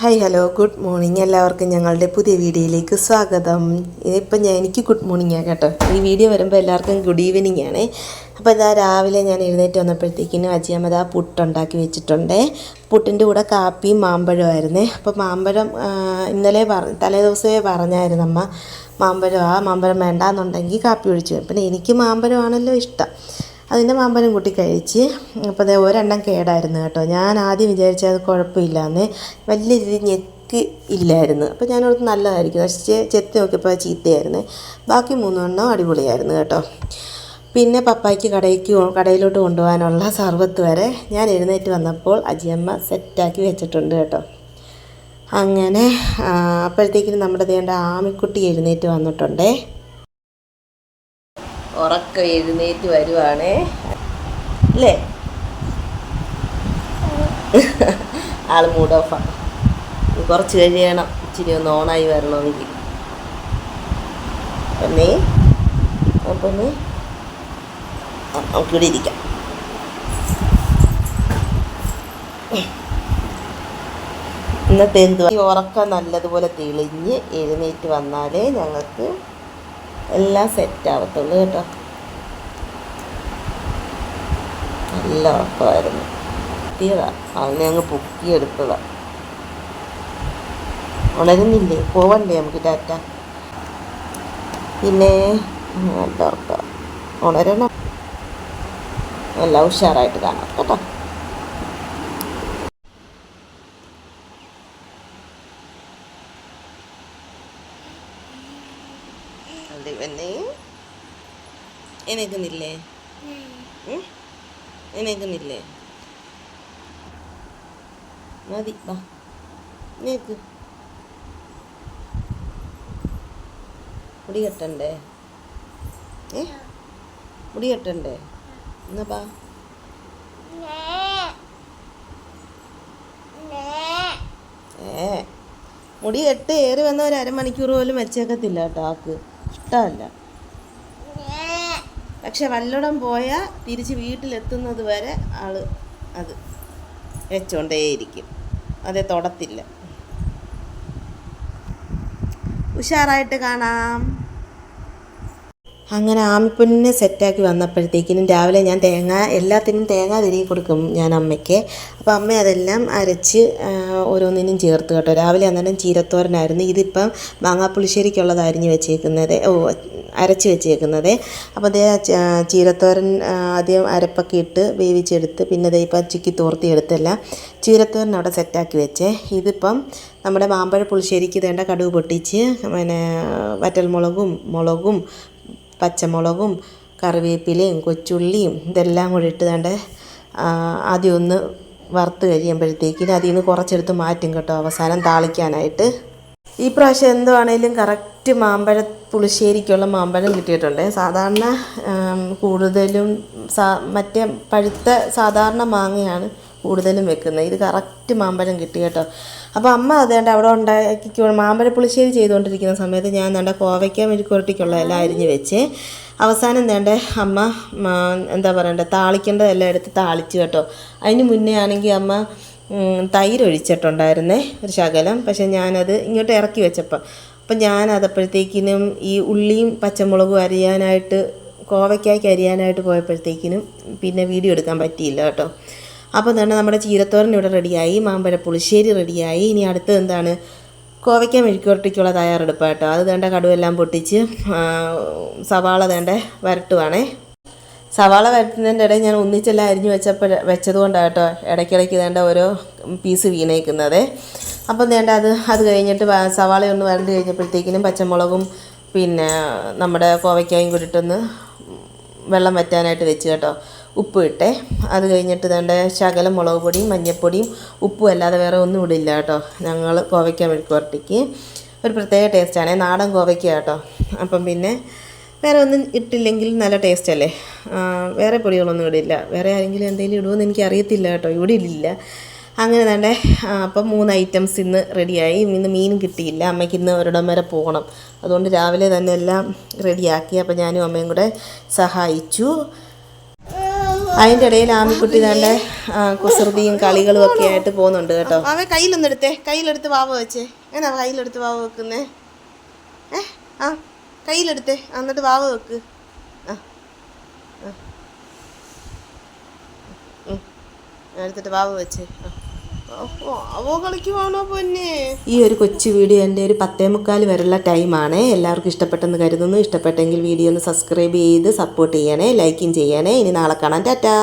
Hi hello good morning എല്ലാവർക്കും ഞങ്ങളുടെ പുതിയ വീഡിയോയിലേക്ക് സ്വാഗതം. ഇപ്പം ഞാൻ എനിക്ക് ഗുഡ് മോർണിംഗ് ആണ് കേട്ടോ. ഈ വീഡിയോ വരുമ്പോൾ എല്ലാവർക്കും ഗുഡ് ഈവനിങ് ആണ്. അപ്പോൾ ഇതാ രാവിലെ ഞാൻ എഴുന്നേറ്റ് വന്നപ്പോഴത്തേക്കിനും അജിയമ്മ ആ പുട്ടുണ്ടാക്കി വെച്ചിട്ടുണ്ട്. പുട്ടിന്റെ കൂടെ കാപ്പിയും മാമ്പഴമായിരുന്നേ അപ്പോൾ മാമ്പഴം ഇന്നലെ പറ തലേ ദിവസമേ പറഞ്ഞായിരുന്നു അമ്മ. മാമ്പഴം ആ മാമ്പഴം വേണ്ടാന്നുണ്ടെങ്കിൽ കാപ്പി ഒഴിച്ചു പിന്നെ എനിക്ക് മാമ്പഴമാണല്ലോ ഇഷ്ടം. അതിന്റെ മാമ്പഴം കൂട്ടി കഴിച്ച് അപ്പോൾ അതേ ഒരെണ്ണം കേടായിരുന്നു കേട്ടോ. ഞാൻ ആദ്യം വിചാരിച്ചത് കുഴപ്പമില്ലാന്ന്. വലിയ രീതിയിൽ ഞെക്ക് ഇല്ലായിരുന്നു. അപ്പോൾ ഞാനോട് നല്ലതായിരിക്കും. പക്ഷേ ചെത്തി നോക്കിയപ്പോൾ ചീത്തയായിരുന്നു. ബാക്കി മൂന്നെണ്ണം അടിപൊളിയായിരുന്നു കേട്ടോ. പിന്നെ പപ്പായ്ക്ക് കടയ്ക്ക് കടയിലോട്ട് കൊണ്ടുപോകാനുള്ള സർവത്ത് വരെ ഞാൻ എഴുന്നേറ്റ് വന്നപ്പോൾ അജിയമ്മ സെറ്റാക്കി വെച്ചിട്ടുണ്ട് കേട്ടോ. അങ്ങനെ അപ്പോഴത്തേക്കിനും നമ്മുടെ ദേണ്ട ആമിക്കുട്ടി എഴുന്നേറ്റ് വന്നിട്ടുണ്ടേ. ഉറക്കം എഴുന്നേറ്റ് വരുവാണേ. അല്ലേ? ആൾ മൂഡ് ഓഫാണ് കുറച്ച് കഴിയണം. ഇച്ചിരി ഒന്ന് ഓണായി വരണമെങ്കിൽ. പൊന്നേ. പൊന്നേ. നമുക്കിവിടെ ഇരിക്കാം. ഇന്നത്തെ എന്തുവാ? ഉറക്കം നല്ലതുപോലെ തെളിഞ്ഞ് എഴുന്നേറ്റ് വന്നാലേ ഞങ്ങൾക്ക് എല്ലാം സെറ്റ് ആവത്തുള്ളൂ കേട്ടോ. നല്ല ഉറക്കമായിരുന്നു എത്തിയതാ. അതിനെ അങ്ങ് പൊക്കിയെടുത്തതാ. ഉണരുന്നില്ലേ? പോവണ്ടേ നമുക്ക് ഡാറ്റ പിന്നെ നല്ല ഉറക്കം ഉണരണം. എല്ലാം ഉഷാറായിട്ട് കാണാം. കേട്ടോ അതെ പിന്നെ എണീക്കുന്നില്ലേ എനക്കുന്നില്ലേ മതി വാ. നേക്ക് മുടി കെട്ടണ്ടേ? ഏ? മുടി കെട്ടണ്ടേ? എന്നാ ബാ ഏ. മുടി കെട്ട് ഏറി വന്ന ഒരു അരമണിക്കൂർ പോലും വെച്ചേക്കത്തില്ല കേട്ടോ ആക്ക് ഇഷ്ടമല്ല. പക്ഷെ വല്ലടം പോയാൽ തിരിച്ച് വീട്ടിലെത്തുന്നത് വരെ ആൾ അത് വെച്ചുകൊണ്ടേയിരിക്കും അതെ തൊടത്തില്ല. ഉഷാറായിട്ട് കാണാം. അങ്ങനെ ആമിപ്പൊന്നിനെ സെറ്റാക്കി വന്നപ്പോഴത്തേക്കിനും രാവിലെ ഞാൻ തേങ്ങ എല്ലാത്തിനും തേങ്ങ തിരികെ കൊടുക്കും ഞാൻ അമ്മയ്ക്ക്. അപ്പോൾ അമ്മ അതെല്ലാം അരച്ച് ഓരോന്നിനും ചേർത്ത് കേട്ടോ. രാവിലെ അന്നേരം ചീരത്തോരനായിരുന്നു. ഇതിപ്പം മാങ്ങാപ്പുളിശ്ശേരിക്കുള്ളത് അരിഞ്ഞ് വെച്ചേക്കുന്നത്. ഓ അരച്ച് വെച്ചേക്കുന്നത്. അപ്പോൾ അതേ ചീരത്തോരൻ ആദ്യം അരപ്പൊക്കെ ഇട്ട് വേവിച്ചെടുത്ത് പിന്നെ ദേ ഇപ്പം ചിക്കി തോർത്തി എടുത്തല്ല. ചീരത്തോരൻ അവിടെ സെറ്റാക്കി വെച്ചേ. ഇതിപ്പം നമ്മുടെ മാമ്പഴ പുളിശ്ശേരിക്ക് വേണ്ട കടുക് പൊട്ടിച്ച് പിന്നെ വറ്റൽമുളകും മുളകും പച്ചമുളകും കറിവേപ്പിലയും കൊച്ചുള്ളിയും ഇതെല്ലാം കൂടി ഇട്ട് ആദ്യം ഒന്ന് വറുത്ത് കഴിയുമ്പോഴത്തേക്കിന് അതിൽ നിന്ന് കുറച്ചെടുത്ത് മാറ്റും കേട്ടോ അവസാനം താളിക്കാനായിട്ട്. ഈ പ്രാവശ്യം എന്തുവാണേലും കറക്റ്റ് മാമ്പഴ പുളിശ്ശേരിക്കുള്ള മാമ്പഴം കിട്ടിയിട്ടുണ്ട്. സാധാരണ കൂടുതലും സാ മറ്റേ പഴുത്ത സാധാരണ മാങ്ങയാണ് കൂടുതലും വെക്കുന്നത്. ഇത് കറക്റ്റ് മാമ്പഴം കിട്ടി കേട്ടോ. അപ്പോൾ അമ്മ അതേണ്ട അവിടെ ഉണ്ടാക്കി മാമ്പഴപ്പുളിശ്ശേരി ചെയ്തുകൊണ്ടിരിക്കുന്ന സമയത്ത് ഞാൻ വേണ്ട കോവയ്ക്ക മെഴുക്കുരട്ടിക്കുള്ള എല്ലാം അരിഞ്ഞ് വെച്ച് അവസാനം വേണ്ട അമ്മ എന്താ പറയണ്ടേ താളിക്കേണ്ടതെല്ലാം എടുത്ത് താളിച്ചു കേട്ടോ. അതിന് മുന്നേ ആണെങ്കിൽ അമ്മ തൈര് ഒഴിച്ചിട്ടുണ്ടായിരുന്നേ ഒരു ശകലം. പക്ഷെ ഞാനത് ഇങ്ങോട്ട് ഇറക്കി വെച്ചപ്പോൾ അപ്പം ഞാൻ അതപ്പോഴത്തേക്കിനും ഈ ഉള്ളിയും പച്ചമുളകും അരിയാനായിട്ട് കോവയ്ക്കായ്ക്ക് അരിയാനായിട്ട് പോയപ്പോഴത്തേക്കിനും പിന്നെ വീഡിയോ എടുക്കാൻ പറ്റിയില്ല കേട്ടോ. അപ്പോൾ തന്നെ നമ്മുടെ ചീരത്തോരൻ ഇവിടെ റെഡിയായി മാമ്പഴ പുളിശ്ശേരി റെഡിയായി. ഇനി അടുത്തത് എന്താണ്? കോവയ്ക്ക മെഴുക്കുവരട്ടിക്കുള്ള തയ്യാറെടുപ്പ് കേട്ടോ. അത് വേണ്ട കടുവെല്ലാം പൊട്ടിച്ച് സവാള വേണ്ട വരട്ടുവാണേ. സവാള വരട്ടുന്നതിന്റെ ഇടയിൽ ഞാൻ ഒന്നിച്ചെല്ലാം അരിഞ്ഞു വെച്ചപ്പോൾ വെച്ചതുകൊണ്ടാണ് കേട്ടോ ഇടയ്ക്കിടയ്ക്ക് വേണ്ട ഓരോ പീസ് വീണേക്കുന്നത്. അപ്പം വേണ്ട അത് അത് കഴിഞ്ഞിട്ട് സവാള ഒന്ന് വരണ്ട് കഴിഞ്ഞപ്പോഴത്തേക്കിനും പച്ചമുളകും പിന്നെ നമ്മുടെ കോവയ്ക്കായും കൂടിയിട്ടൊന്ന് വെള്ളം വറ്റാനായിട്ട് വെച്ച് കേട്ടോ. ഉപ്പ് ഇട്ടേ. അത് കഴിഞ്ഞിട്ട് വേണ്ട ശകലം മുളക് പൊടിയും മഞ്ഞൾപ്പൊടിയും ഉപ്പും അല്ലാതെ വേറെ ഒന്നും ഇടില്ല കേട്ടോ. ഞങ്ങൾ കോവയ്ക്ക മെഴുക്കുവരട്ടിക്ക് ഒരു പ്രത്യേക ടേസ്റ്റാണ് നാടൻ കോവയ്ക്ക കേട്ടോ. അപ്പം പിന്നെ വേറെ ഒന്നും ഇട്ടില്ലെങ്കിൽ നല്ല ടേസ്റ്റ് അല്ലേ? വേറെ പൊടികളൊന്നും ഇടില്ല വേറെ ആരെങ്കിലും എന്തെങ്കിലും ഇടുമെന്ന് എനിക്ക് അറിയത്തില്ല കേട്ടോ. ഇവിടെ ഇടില്ല അങ്ങനെ തന്നെ അപ്പം മൂന്ന് ഐറ്റംസ് ഇന്ന് റെഡിയായി ഇന്ന് മീൻ കിട്ടിയില്ല. അമ്മയ്ക്ക് ഇന്ന് ഒരിടം വരെ പോകണം. അതുകൊണ്ട് രാവിലെ തന്നെ എല്ലാം റെഡിയാക്കി അപ്പം ഞാനും അമ്മയും കൂടെ സഹായിച്ചു. അതിന്റെ ഇടയിൽ ആമിക്കുട്ടി നല്ല കുസൃതിയും കളികളും ഒക്കെ ആയിട്ട് പോകുന്നുണ്ട് കേട്ടോ. അവൻ കയ്യിലൊന്നും എടുത്തേ കയ്യിലെടുത്ത് വാവ വെച്ചേ. എന്നാ കയ്യിലെടുത്ത് വാവ വെക്കുന്നേ? ഏ? ആ കയ്യിലെടുത്തേ. എന്നിട്ട് വാവ വെക്ക്. ആ. എടുത്തിട്ട് വാവ വെച്ച്. അവോ കളിക്കുവാണോ പൊന്നെ? ഈ ഒരു കൊച്ചു വീഡിയോ എന്റെ ഒരു പത്തേ മുക്കാൽ വരെയുള്ള ടൈമാണ് എല്ലാവർക്കും ഇഷ്ടപ്പെട്ടെന്ന് കരുതുന്നു. ഇഷ്ടപ്പെട്ടെങ്കിൽ വീഡിയോ ഒന്ന് സബ്സ്ക്രൈബ് ചെയ്ത് സപ്പോർട്ട് ചെയ്യണേ ലൈക്കും ചെയ്യണേ. ഇനി നാളെ കാണാം. ടാറ്റാ!